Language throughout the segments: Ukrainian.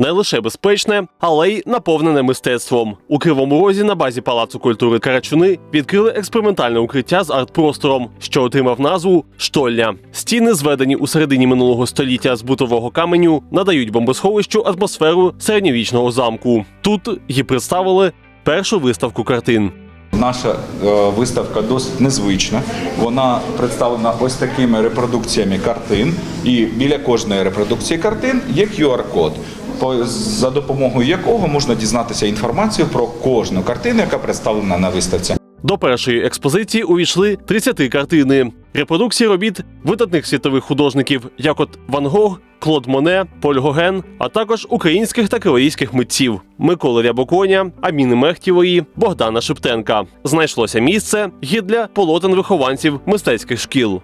не лише безпечне, але й наповнене мистецтвом. У Кривому Розі на базі Палацу культури Карачуни відкрили експериментальне укриття з арт-простором, що отримав назву Штольня. Стіни, зведені у середині минулого століття з бутового каменю, надають бомбосховищу атмосферу середньовічного замку. Тут її представили першу виставку картин. Наша е, виставка досить незвична. Вона представлена ось такими репродукціями картин, і біля кожної репродукції картин є QR-код, за допомогою якого можна дізнатися інформацію про кожну картину, яка представлена на виставці. До першої експозиції увійшли 30 картини. Репродукції робіт видатних світових художників, як от Ван Гог, Клод Моне, Поль Гоген, а також українських та кривоїзьких митців Миколи Рябоконя, Аміни Мехтєвої, Богдана Шептенка. Знайшлося місце і для полотен вихованців мистецьких шкіл.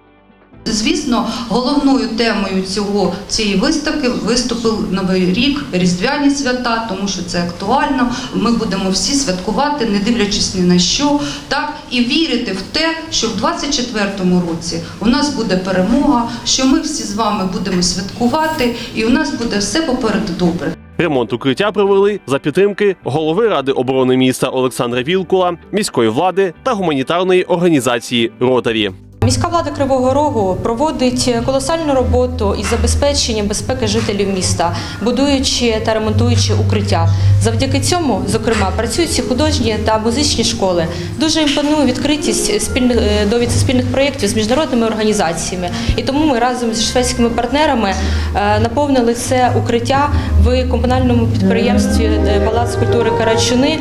Звісно, головною темою цього цієї виставки виступив Новий рік, Різдвяні свята, тому що це актуально. Ми будемо всі святкувати, не дивлячись ні на що, так і вірити в те, що в 24-му році у нас буде перемога, що ми всі з вами будемо святкувати, і у нас буде все попереду добре. Ремонт укриття провели за підтримки голови ради оборони міста Олександра Вілкула, міської влади та гуманітарної організації Ротарі. Міська влада Кривого Рогу проводить колосальну роботу із забезпечення безпеки жителів міста, будуючи та ремонтуючи укриття. Завдяки цьому, зокрема, працюють всі художні та музичні школи. Дуже імпонує відкритість спільних е, спільних проєктів з міжнародними організаціями. І тому ми разом зі шведськими партнерами е, наповнили це укриття в комунальному підприємстві е, Палац культури Карачуни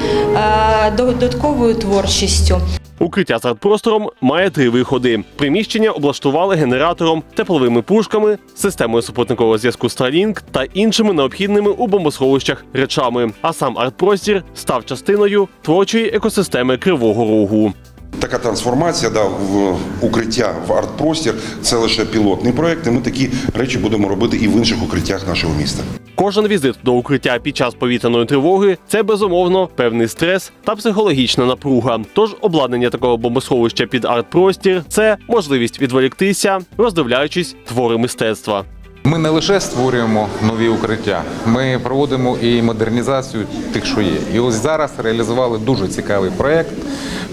додатковою творчістю. Укриття з артпростором має три виходи. Приміщення облаштували генератором, тепловими пушками, системою супутникового зв'язку Starlink та іншими необхідними у бомбосховищах речами. А сам артпростір став частиною творчої екосистеми Кривого Рогу. Така трансформація да, в укриття в арт-простір це лише пілотний проект. І ми такі речі будемо робити і в інших укриттях нашого міста. Кожен візит до укриття під час повітряної тривоги це безумовно певний стрес та психологічна напруга. Тож обладнання такого бомбосховища під арт-простір це можливість відволіктися, роздивляючись твори мистецтва. Ми не лише створюємо нові укриття, ми проводимо і модернізацію тих, що є. І ось зараз реалізували дуже цікавий проєкт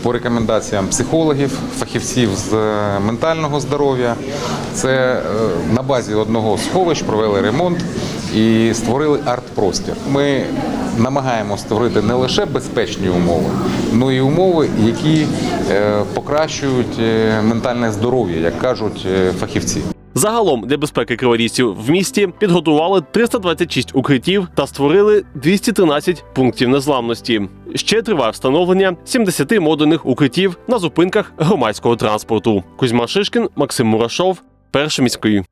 по рекомендаціям психологів, фахівців з е, ментального здоров'я. Це е, на базі одного сховищ провели ремонт і створили арт-простір. Ми намагаємося створити не лише безпечні умови, але й умови, які е, покращують е, ментальне здоров'я, як кажуть е, фахівці. Загалом для безпеки криворізців в місті підготували 326 укриттів та створили 213 пунктів незламності. Ще триває встановлення 70 модульних укриттів на зупинках громадського транспорту. Кузьма Шишкін, Максим Мурашов, перший міський.